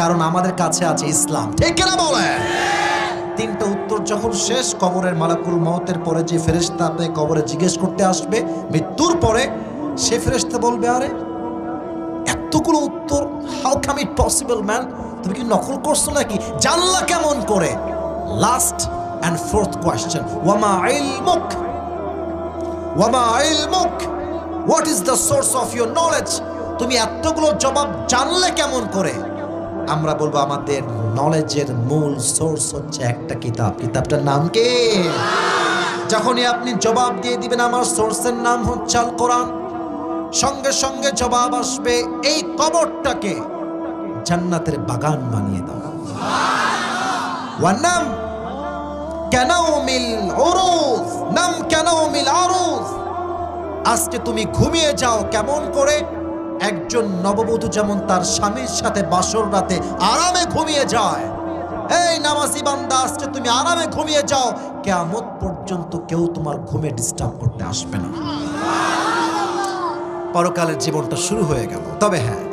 কারণ আমাদের কাছে আছে ইসলাম। ঠিক কিনা বলে তিনটা উত্তর যখন শেষ, কবরের মালাকুল মহতের পরে যে ফেরেশতা আপনাকে কবরে জিজ্ঞেস করতে আসবে, মৃত্যুর পরে সে ফেরেশতা বলবে, আরে, এতগুলো উত্তর how come it possible man তুমি কি নকল করছ নাকি? জানলা কেমন করে? লাস্ট অ্যান্ড ফোর্থ কোয়েশ্চেন ওয়ামা আইল মুখ ওয়ামা আইল মুখ what is the source of your knowledge তুমি এতগুলো জবাব জানলে কেমন করে? আমরা বলব আমাদের নলেজের মূল সোর্স হচ্ছে একটা কিতাব। কিতাবটার নাম কি? যখনই আপনি জবাব দিয়ে দিবেন, আমার সোর্সের নাম হচ্ছে আল কোরআন সঙ্গে সঙ্গে জবাব আসবে, এই কবরটাকে জান্নাতের বাগান বানিয়ে দাও। ওয়ান্নাম কানাউমিল উরুজ নাম কানাউমিল আরুজ আজকে তুমি ঘুমিয়ে যাও কেমন করে? একজন নববধূ যেমন তার স্বামীর সাথে বাসর রাতে আরামে ঘুমিয়ে যায়। এই নামাজি বান্দা, আজকে তুমি আরামে ঘুমিয়ে যাও। কেমন পর্যন্ত কেউ তোমার ঘুমে ডিস্টার্ব করতে আসবে না। পরকালের জীবনটা শুরু হয়ে গেল। তবে হ্যাঁ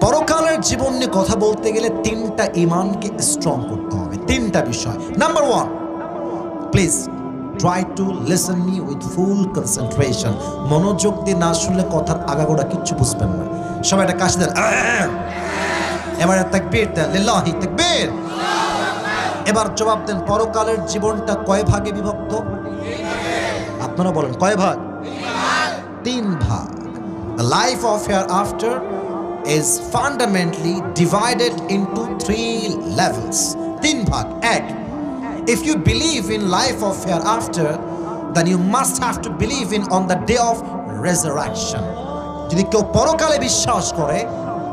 পরকালের জীবন নিয়ে কথা বলতে গেলে তিনটা ইমানকে স্ট্রং করতে হবে। তিনটা বিষয়। Number one please try to listen me with full concentration মনোযোগ দিয়ে না শুনলে কথার আগাগোড়া কিচ্ছু বুঝবেন না। সবাই একটা কাশি দেন! এবার তাকবীর লিল্লাহি তাকবীর। এবার জবাব দেন, পরকালের জীবনটা কয় ভাগে বিভক্ত? আপনারা বলেন, কয় ভাগ? তিন ভাগ। The life of hereafter is fundamentally divided into three levels. তিন ভাগ। এক If you believe in life of hereafter, then you must have to believe in on the day of resurrection. যদি কেউ পরকালে বিশ্বাস করে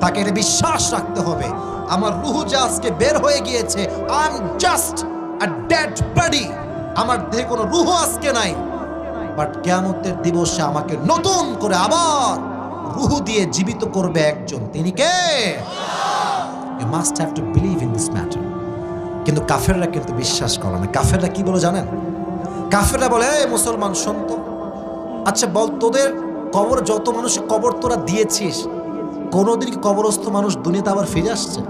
তাকে এটা বিশ্বাস রাখতে হবে। আমার রুহু যে আজকে বের হয়ে গিয়েছে I just a dead body আমার দেহে কোনো রুহু আজকে নাই। বাট কেয়ামতের দিবসে আমাকে নতুন করে আবার রুহু দিয়ে জীবিত করবে একজন। তিনি কে? Must have to believe in this matter কিন্তু কাফেররা কিন্তু বিশ্বাস করে না। কাফেররা কি বলে জানেন? কাফেররা বলে, "এই মুসলমান সন্ত আচ্ছা বল, তোদের কবর, যত মানুষ কবর তোরা দিয়েছিস, কোনোদিন কবরস্থ মানুষ দুনিয়াতে আবার ফিরে আসছে?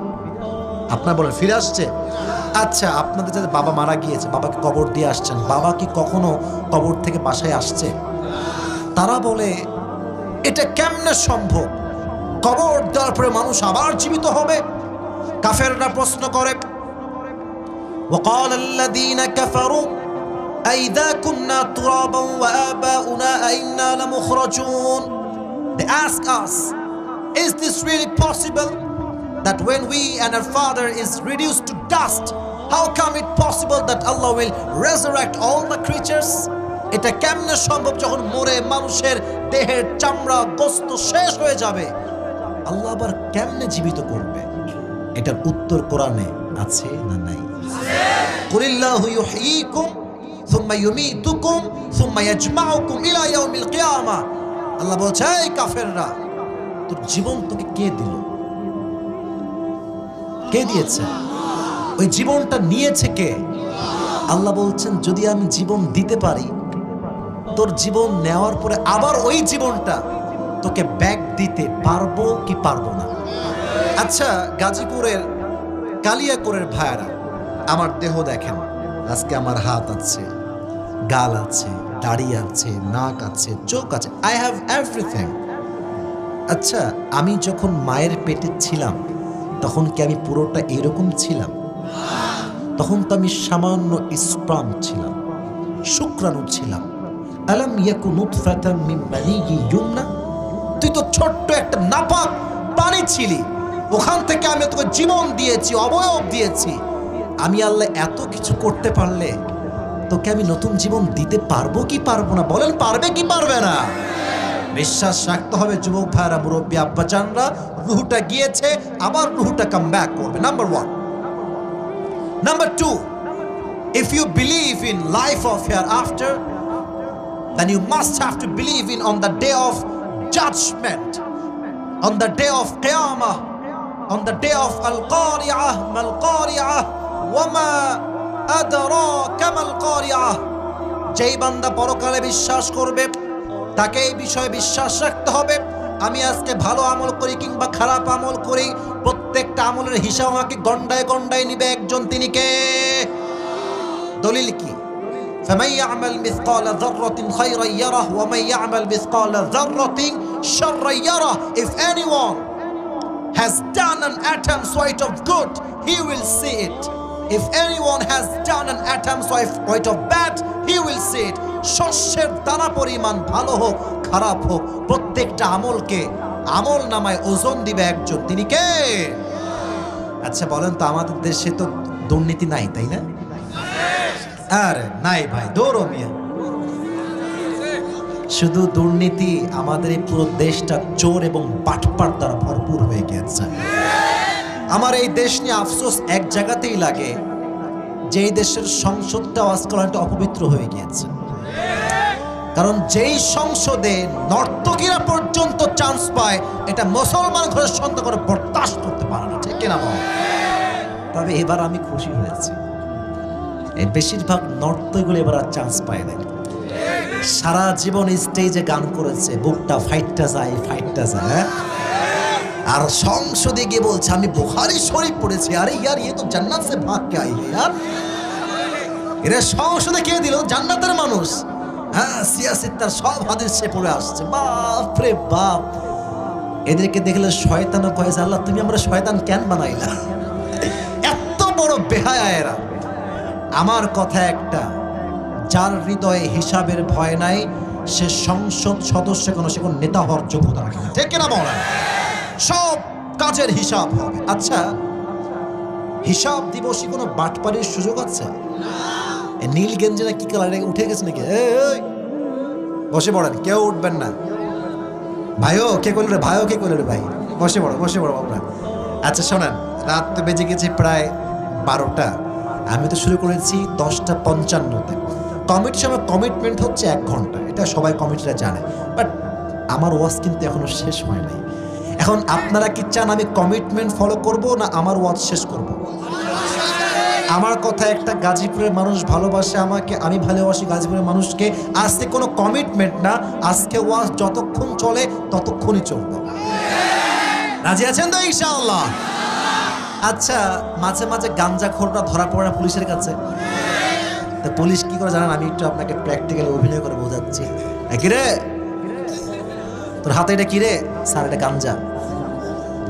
আপনার বলেন, ফিরে আসছে? আচ্ছা আপনাদের যাদের বাবা মারা গিয়েছে, বাবাকে কবর দিয়ে আসছেন, বাবা কি কখনো কবর থেকে বাসায় আসছে? তারা বলে, এটা কেমনে সম্ভব? কবর দেওয়ার পরে মানুষ আবার জীবিত হবে? কাফেররা প্রশ্ন করে وقال الذين كفروا أئذا كنا ترابا وآباؤنا أئنا لمخرجون They ask us, is this really possible? That when we and our father is reduced to dust, how come it possible that Allah will resurrect all the creatures? এটা কেমনে সম্ভব যখন মরে মানুষের দেহের চামড়া গোস্ত শেষ হয়ে যাবে আল্লাহ আবার কেমনে জীবিত করবে এটার উত্তর কোরআনে আছে না নাই? কুলিল্লাহু সুম্মা সুম্মা ইয়াজমাউকুম ইলা ইয়াউমিল কিয়ামা। আল্লাহ বলছে, এই কাফেররা, তোর জীবন তোকে কে দিল? কে দিয়েছে? ওই জীবনটা নিয়েছে কে? আল্লাহ বলছেন, যদি আমি জীবন দিতে পারি, তোর জীবন নেওয়ার পরে আবার ওই জীবনটা তোকে ব্যাগ দিতে পারব কি পারব না? আচ্ছা গাজীপুরের কালিয়াকোরের ভাইয়ারা, আমার দেহ দেখেন। আজকে আমার হাত আছে, গাল আছে, দাড়ি আছে, নাক আছে, চোখ আছে। আই হ্যাভ এভরিথিং আচ্ছা আমি যখন মায়ের পেটে ছিলাম, তখন কি আমি পুরোটা এরকম ছিলাম? তখন তো আমি সামান্য স্প্রাম ছিলাম, শুক্রাণু ছিলাম। আলাম ইয়াকু নুতফাতাম মিন মানিয়্যি ইউমনা। তুই তো ছোট্ট একটা নাপাক প্রাণী ছিলি। ওখান থেকে আমি তোকে জীবন দিয়েছি অবয়ব দিয়েছি। আমি আল্লাহ এত কিছু করতে পারলে তোকে আমি নতুন জীবন দিতে পারব কি পারব না? বলেন পারবে কি পারবে না? বিশ্বাস রাখতে হবে যুবক ভাইরা মুরব্বী আব্বাচানরা রুহুটা গিয়েছে আবার রুহুটা কাম ব্যাক করবে। Number one number two if you believe in life of hereafter then you must have to believe in on the day of judgment, on the day of Qiyamah, on the day of Al Qari'ah, Mal Qari'ah, Wama Adraka Mal Qari'ah. যেই বান্দা পরকালে বিশ্বাস করবে তাকে এই বিষয়ে বিশ্বাস রাখতে হবে আমি আজকে ভালো আমল করি কিংবা খারাপ আমল করি প্রত্যেক প্রত্যেকটা আমলের হিসাব আমাকে গন্ডায় গন্ডায় নিবে একজন তিনি কে দলিল কি فمن يعمل مثقال ذرة خيرا يره ومن يعمل مثقال ذرة شرا يره if anyone has done an atom's weight of good he will see it if anyone has done an atom's weight of bad he will see it শস্যের দানা পরিমাণ ভালো হোক খারাপ হোক প্রত্যেকটা আমলকে আমল নামায় ওজন দিবে একজন তিনি কে আচ্ছা বলেন তো আমাদের দেশে তো দুর্নীতি নাই তাই না আরে নাই ভাই দৌড়ো মিয়া শুধু দুর্নীতি, আমাদের এই পুরো দেশটা চোর এবং পাটপাট দ্বারা ভরপুর হয়ে গেছে। আমার এই দেশ নিয়ে আফসোস এক জায়গাতেই লাগে, যে এই দেশের সংসদটা আজকাল অনেকটা অপবিত্র হয়ে গিয়েছে। কারণ যেই সংসদে নর্তকীরা পর্যন্ত চান্স পায়, এটা মুসলমান ঘরের সন্তান করে বরদাস্ত করতে পারে না, ঠিক কিনা তবে এবার আমি খুশি হয়েছি। বেশিরভাগ নর্তকীগুলো এবার আর চান্স পায় না সারা জীবন স্টেজে গান করেছে বুকটা ফাইটটা যায় ফাইটটা যায় হ্যাঁ? আর সংসদে গিয়ে বলছে আমি বুখারি শরীফ পড়েছি। আরে ইয়ার ইয়ে তো জান্নাত সে ভাগ কে আই ইয়ার। এরা সংসদে কে দিল? জান্নাতের মানুষ। হ্যাঁ সিয়াসিত তার সব হাদিস সে পড়ে আসছে। বাপ রে বাপ। এদেরকে দেখলে শয়তানও কয়ে যে, আল্লাহ তুমি আমরা শয়তান কেন বানাইলা? এত বড় বেহায়া এরা। আমার কথা একটা যার হৃদয়ে হিসাবের ভয় নাই, সে সংসদ সদস্য কোনো সে কোনো নেতা হওয়ার যোগ্যতা রাখে ঠিক কিনা বলেন? সব কাজের হিসাব হবে। আচ্ছা হিসাব দিবসে কোনো বাটপাড়ির সুযোগ আছে? নীল গেঞ্জি না কি কালার উঠে গেছে নাকি? বসে পড়েন, কেউ উঠবেন না। ভাইও, কে করল রে? ভাইও কে করল রে ভাই? বসে পড়ো বসে পড়ো বাবরা। আচ্ছা শোনেন, রাত তো বেজে গেছে প্রায় বারোটা। আমি তো শুরু করেছি দশটা পঞ্চান্নতে। কমিটির সময় কমিটমেন্ট হচ্ছে এক ঘণ্টা। এটা সবাই কমিটিরা জানে। বাট আমার ওয়াজ কিন্তু এখনও শেষ হয় নাই। এখন আপনারা কি চান আমি কমিটমেন্ট ফলো করব, না আমার ওয়াজ শেষ করব? আমার কথা একটা গাজীপুরের মানুষ ভালোবাসে আমাকে, আমি ভালোবাসি গাজীপুরের মানুষকে। আজকে কোনো কমিটমেন্ট না, আজকে ওয়াজ যতক্ষণ চলে ততক্ষণই চলবে। রাজি আছেন তো ইনশাআল্লাহ? আচ্ছা মাঝে মাঝে গাঞ্জা খোরটা ধরা পড়ে না পুলিশের কাছে? তা পুলিশ কি করে জানেন? আমি একটু আপনাকে প্র্যাকটিক্যালি অভিনয় করে বোঝাচ্ছি। তোর হাতে এটা কি রে? স্যার, এটা গাঞ্জা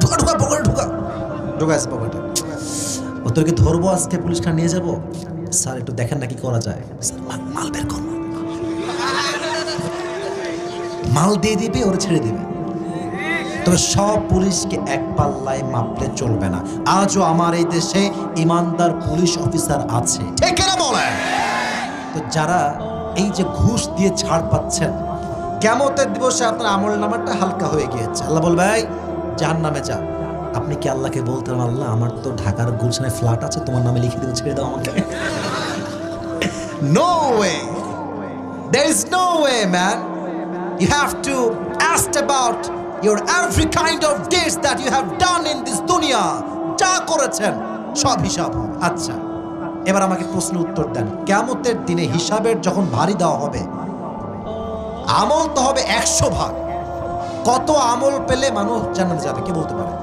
ঢুকা ঢুকা, পকেটে ঢুকা। ঢুকা আছে পকেটে। ও তোকে ধরবো আজকে? পুলিশটা নিয়ে স্যার, একটু দেখেন না কি করা যায়। মাল বের কর, মাল দিয়ে দিবে, ওরা ছেড়ে দিবে। তবে সব পুলিশকে এক পাল্লায় মাপলে চলবে না। আজও আমার এই দেশে ইমানদার পুলিশ অফিসার আছে। ঠিক না বলে তো যারা এই যে ঘুষ দিয়ে ছাড় পাচ্ছেন কেমতের দিবসে আপনার আমল নামারটা হালকা হয়ে গিয়েছে। আল্লাহ বল ভাই যার নামে যা। আপনি কি আল্লাহকে বলতে পারেন আল্লাহ আমার তো ঢাকার গুলশানে ফ্ল্যাট আছে তোমার নামে লিখে দেবো ছেড়ে দাও আমাকে? No way There is no way, man. You have to ask about your every kind of deeds that you have done in this dunya. যা করেছেন সব হিসাব আচ্ছা। এবার আমাকে প্রশ্ন উত্তর দেন কেমতের দিনে হিসাবের যখন ভারী দেওয়া হবে, আমল তো হবে একশো ভাগ। কত আমল পেলে মানুষ জানাতে যাবে, কে বলতে পারে?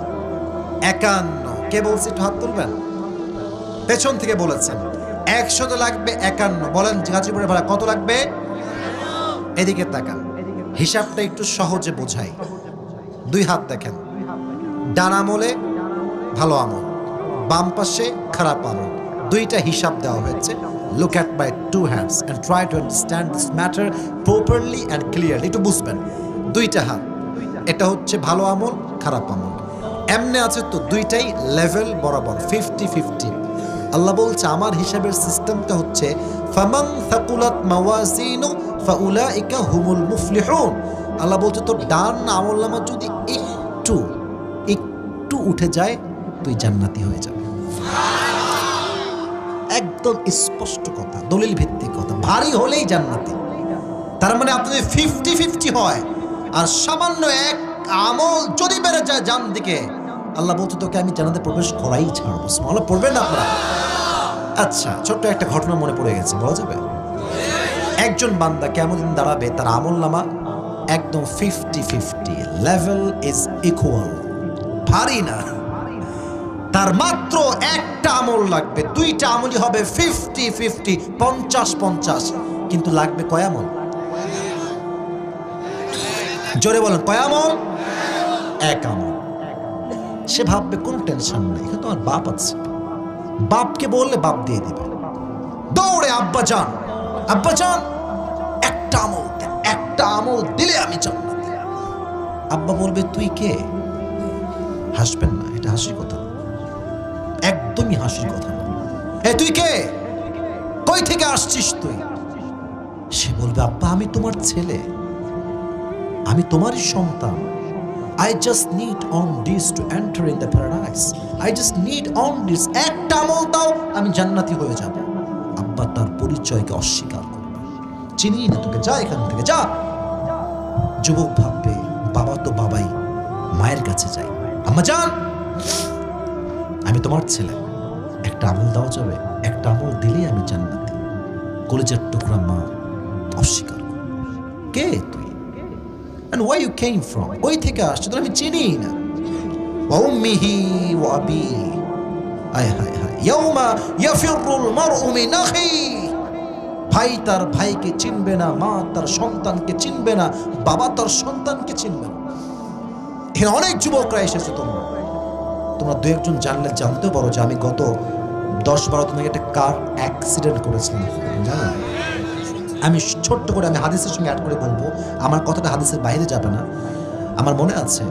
একান্ন। কে বলছে একটু হাত তুলবেন? পেছন থেকে বলেছেন, একশো তো লাগবে একান্ন। বলেন, গাজীপুরের ভাড়া কত লাগবে? এদিকে তাকান, হিসাবটা একটু সহজে বোঝাই। দুই হাত দেখেন, ডান আমলে ভালো আমল, বাম পাশে খারাপ আমল। দুইটা হিসাব দেওয়া হয়েছে। Look at my two hands and try to understand this matter properly and clearly একটু বুঝবেন। দুইটা হাত। এটা হচ্ছে ভালো আমল, খারাপ আমল। এমনি আছে তো দুইটাই লেভেল বরাবর ফিফটি ফিফটি আল্লাহ বলছে, আমার হিসাবের সিস্টেমটা হচ্ছে ফামাং থাকুলাত মাওয়াজিনু ফাউলাইকা হুমুল মুফলিহুন। আল্লাহ বলছে, তোর ডান আমল নামা যদি একটু একটু উঠে যায়, তুই জান্নাতি হয়ে যাবে। একদম স্পষ্ট কথা দলিল ভিত্তিক কথা, ভারী হলেই জান্নাতি। তার মানে আপনি যদি ফিফটি ফিফটি হয়, আর সামান্য এক আমল যদি বেড়ে যায় জান দিকে, আল্লাহ বলছে, তোকে আমি জানাতে প্রবেশ করাই ছাড়বো। স্মল পড়বেন না আপনারা। আচ্ছা ছোট্ট একটা ঘটনা মনে পড়ে গেছে, বলা যাবে? একজন বান্দা কেমন দিন দাঁড়াবে, তার আমল নামা? একদম fifty fifty level is equal ভারী না। তার মাত্র একটা আমল লাগবে দুইটা আমলই হবে ফিফটি ফিফটি পঞ্চাশ পঞ্চাশ। কিন্তু লাগবে কয়ামল জোরে বলেন কয়ামল এক আমল। সে ভাববে, কোনো টেনশন নেই, এখানে তো আমার বাপ আছে। বাপকে বললে বাপ দিয়ে দিবে। দৌড়ে আব্বা যান। আব্বা যান, একটা আমল একটা আমল দিলে আমি জান্নাত। আব্বা বলবে, তুই কে? হাসবেন না, এটা হাসির কথা একদমই হাসির কথা এ তুই কে? কই থেকে আসছিস তুই? সে বলবে, আব্বা, আমি তোমার ছেলে। আমি তোমারই সন্তান। I just need on this to enter in the paradise I just need on this একটা আমল দাও, আমি জান্নাতি হয়ে যাব। আব্বা তার পরিচয়কে অস্বীকার করবে। চিনি না তোকে, যা এখান থেকে, যা। যুবক ভাববে, বাবা তো বাবাই, মায়ের কাছে যাই আম্মা, যান। আমি তোমার ছেলে। একটা আমল দেওয়া যাবে একটা আমল দিলেই আমি জান্নাতি কলেজের টুকরা মা অস্বীকার করবে। কে তুই and where you came from ওই থেকে আসছে তো আমি চিনি না وأمه وأبيه আয় হায় হায় ইয়াউমা ইয়াফিরুল মারউ মিন আখিহি ভাই তার ভাইকে চিনবে না মা তার সন্তানকে চিনবে না বাবা তার সন্তানকে চিনবে না এখানে অনেক যুবকরা এসেছে তোমরা তোমরা দু একজন জানলে জানতেও পারো যে আমি গত দশ বারো আগে একটা কার অ্যাক্সিডেন্ট করেছিলাম জানো আমি ছোট্ট করে আমি হাদিসের সঙ্গে অ্যাড করে বলব, আমার কথাটা হাদিসের বাইরে যাবে না। আমার মনে আছে,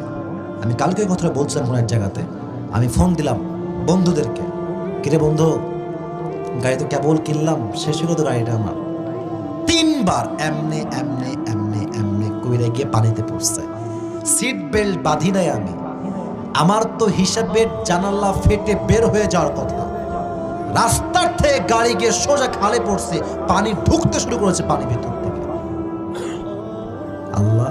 আমি কালকে কথাটা বলছিলাম কোনো এক জায়গাতে, আমি ফোন দিলাম বন্ধুদেরকে। কিরে বন্ধু, গাড়ি তো কেবল কিনলাম, শেষ হলো তো গাড়িটা আমার। তিনবার এমনে এমনে এমনে এমনে কইরে গিয়ে পানিতে পড়ছে। সিট বেল্ট বাঁধি নাই আমি। আমার তো হিসাবে জানালা ফেটে বের হয়ে যাওয়ার কথা। রাস্তার থেকে গাড়ি গিয়ে সোজা খালে পড়ছে, পানি ঢুকতে শুরু করেছে পানি ভেতর থেকে। আল্লাহ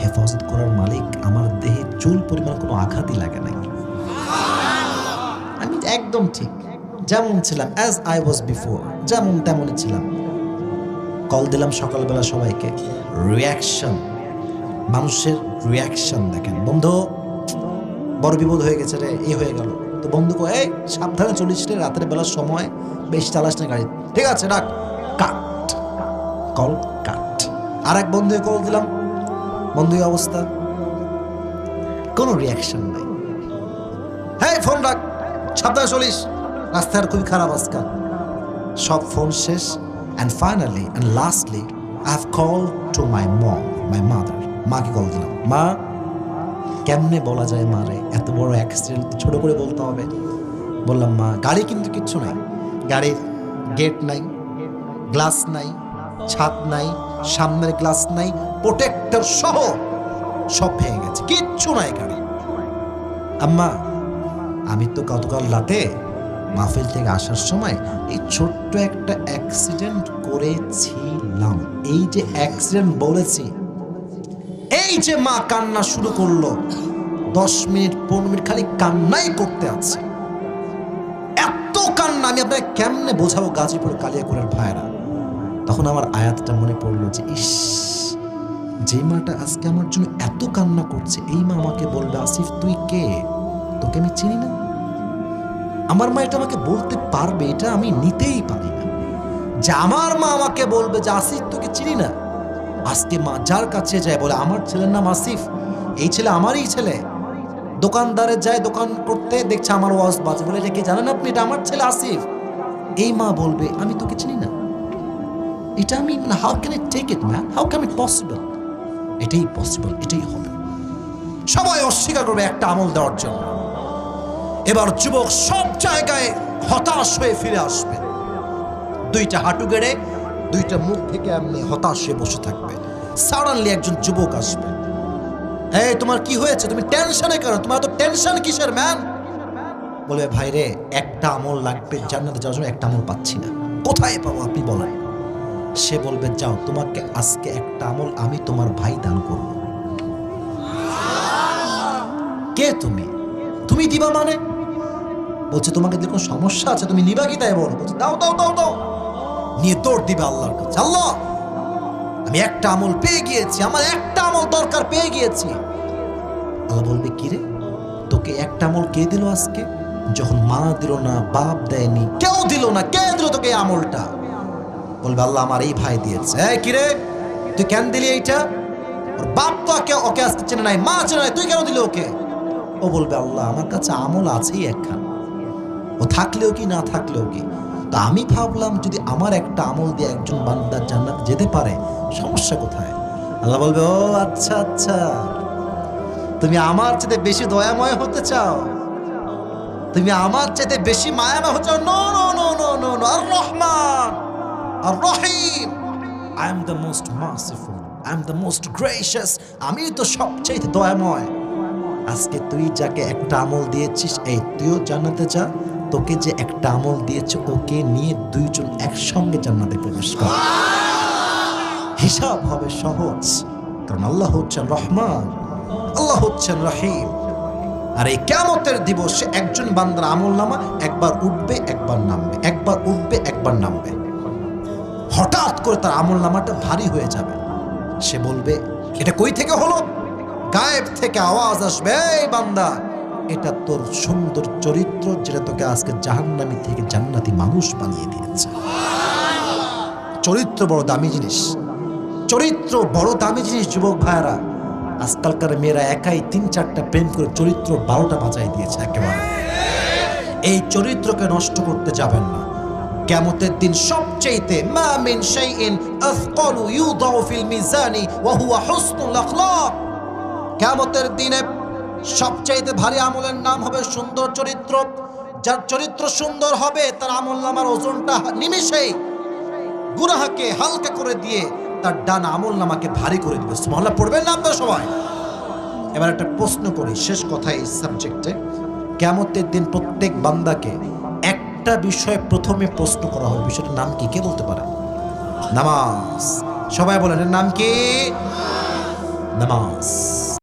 হেফাজত করার মালিক, আমার দেহে চুল পরিমাণ কোনো আঘাতই লাগে নাই। আমি একদম ঠিক, যেমন ছিলাম অ্যাজ আই ওয়াজ বিফোর যেমন তেমনই ছিলাম। কল দিলাম সকালবেলা সবাইকে রিয়াকশন মানুষের রিয়াকশন দেখেন। বন্ধু, বড় বিপদ হয়ে গেছে রে এই হয়ে গেল। তো বন্ধু কয় এই সাবধানে চলিস রে, রাতের বেলার সময়। বেশ চালাস না গাড়ি। ঠিক আছে, রাখ। কাট। কল কাট। আর এক বন্ধুকে কল দিলাম। বন্ধু অবস্থা। কোনো রিয়াকশন নাই। হ্যাঁ ফোন রাখ। সাবধানে চলিস। রাস্তার খুবই খারাপ আজকাল। সব ফোন শেষ। And finally and lastly I have call to my mom my mother মাকে কল দিলাম। মা কেমনে বলা যায় মারে? এত বড় অ্যাক্সিডেন্ট ছোট করে বলতে হবে। বললাম, মা, গাড়ি কিন্তু কিচ্ছু নাই। গাড়ির গেট নাই গ্লাস নাই, ছাদ নাই, সামনের গ্লাস নাই প্রোটেক্টর সহ সব ভেঙে গেছে। কিচ্ছু নাই গাড়ি। আম্মা, আমি তো গতকাল রাতে মাহফিল থেকে আসার সময় এই ছোট্ট একটা অ্যাক্সিডেন্ট করেছিলাম। এই যে অ্যাক্সিডেন্ট বলেছি এই যে মা কান্না শুরু করল, দশ মিনিট, পনেরো মিনিট খালি কান্নাই করতে আছে। এত কান্না, আমি আপনাকে কেমনে বোঝাবো গাজীপুর কালিয়াকুরের ভাইরা তখন আমার আয়াতটা মনে পড়ল যে, ইস যে মাটা আজকে আমার জন্য এত কান্না করছে, এই মা আমাকে বলবে, আসিফ, তুই কে? তোকে আমি চিনি না। আমার মা এটা আমাকে বলতে পারবে, এটা আমি নিতেই পারি না। যে আমার মা আমাকে বলবে যে, আসিফ, তোকে চিনি না। আজকে মা যার কাছে যায় বলে, আমার ছেলের নাম আসিফ, এই ছেলে আমারই ছেলে। দোকানদারের যায় দোকান করতে, দেখছে আমার ওয়াজ বাজে। বলে, এটা কি জানেন আপনি? এটা আমার ছেলে আসিফ। এই মা বলবে, আমি তোকে চিনি না। এটা আমি how can it take it man how can it possible এটাই পসিবল এটাই হবে। সবাই অস্বীকার করবে একটা আমল দেওয়ার জন্য। এবার যুবক সব জায়গায় হতাশ হয়ে ফিরে আসবে। দুইটা হাঁটু গেড়ে দুইটা মুখ থেকে এমনি হতাশ হয়ে বসে থাকবে সাডেনলি একজন যুবক আসবে। হ্যাঁ তোমার কি হয়েছে? তুমি টেনশনে কেন? তোমার তো টেনশন কিসের ম্যান বলবে ভাই রে, একটা আমল লাগবে জান্নাতে যাওয়ার জন্য, একটা আমল পাচ্ছি না। কোথায় পাবো আপনি বলেন? সে বলবে, যাও, তোমাকে আজকে একটা আমল আমি তোমার ভাই দান করব। কে তুমি? তুমি দিবা মানে? বলছে, তোমাকে দিলে কোনো সমস্যা আছে, তুমি নিবা কি তাই বলো? বলছে, দাও দাও দাও দাও। নিয়ে দৌড় দিবে আল্লাহর কাছে। আল্লাহ, আমি একটা আমল পেয়ে গিয়েছি, আমার একটা আমল দরকার পেয়ে গিয়েছি। আল্লাহ বলবে, কি রে? তোকে একটা আমল কে দিল আজকে? যখন মা দিল না, বাপ দেয়নি, কেউ দিল না, কে দিল তোকে এই আমলটা? বলবে, আল্লাহ আমার এই ভাই দিয়েছে। এই কিরে তুই কেন দিলি এইটা? ওর বাপ তো ওকে আজকে চেনে নাই, মা চেনে নাই, তুই কেন দিলি ওকে? ও বলবে, আল্লাহ, আমার কাছে আমল আছেই একখান। ও থাকলেও কি, না থাকলেও কি? তো আমি ভাবলাম যদি আমার একটা আমল দিয়ে একজন বান্দার জান্নাত যেতে পারে, সমস্যা কোথায়? আল্লাহ বলবে, ও আচ্ছা আচ্ছা। তুমি আমার চাইতে বেশি দয়াময় হতে চাও? তুমি আমার চাইতে বেশি মায়াময় হতে চাও? No no no no no no আর রহমান আর রহিম I am the most merciful I am the most gracious আমি তো সবচেয়ে দয়াময়। আজকে তুই যাকে একটা আমল দিয়েছিস, এই তুইও জানাতে যা। তোকে যে একটা আমল দিয়েছে, ওকে নিয়ে দুইজন একসঙ্গে জান্নাতে প্রবেশ কর। হিসাব হবে সহজ, কারণ আল্লাহ হচ্ছেন রহমান, আল্লাহ হচ্ছেন রহিম। আর এই কেমতের দিবসে একজন বান্দার আমল নামা একবার উঠবে, একবার নামবে, একবার উঠবে, একবার নামবে। হঠাৎ করে তার আমল নামাটা ভারী হয়ে যাবে। সে বলবে, এটা কই থেকে হলো? গায়েব থেকে আওয়াজ আসবে, এই বান্দা। এটা তোর সুন্দর চরিত্র যেটা তোকে আজকে জাহান্নামি থেকে জান্নাতি মানুষ বানিয়ে দিয়েছে। চরিত্র বড় দামি জিনিস। চরিত্র বড় দামি জিনিস, যুবক ভাইয়েরা। আজকালকার মেয়েরা একাই তিন চারটা প্রেম করে চরিত্র বারোটা বাঁচাই দিয়েছে একেবারে। এই চরিত্রকে নষ্ট করতে যাবেন না। কেমতের দিন সবচেয়েতে মা মিন শাইইন আথকালু ইউদাউ ফিল মিজানি ওয়া হুয়া হুসনুল আখলাক। কেমতের দিনে সবচাইতে ভারী আমলের নাম হবে সুন্দর চরিত্র। যার চরিত্র সুন্দর হবে, তার আমল নামার ওজনটা নিমিষেই গুনাহাকে হালকা করে দিয়ে তার ডান আমল নামাকে ভারী করে দিবে। সুবহানাল্লাহ, পড়বেন না আপনারা সবাই? এবার একটা প্রশ্ন করি, শেষ কথা এই সাবজেক্টে কেমতের দিন প্রত্যেক বান্দাকে একটা বিষয়ে প্রথমে প্রশ্ন করা হবে। বিষয়টার নাম কি, কে বলতে পারে? নামাজ। সবাই বলেন নাম কি? নামাজ।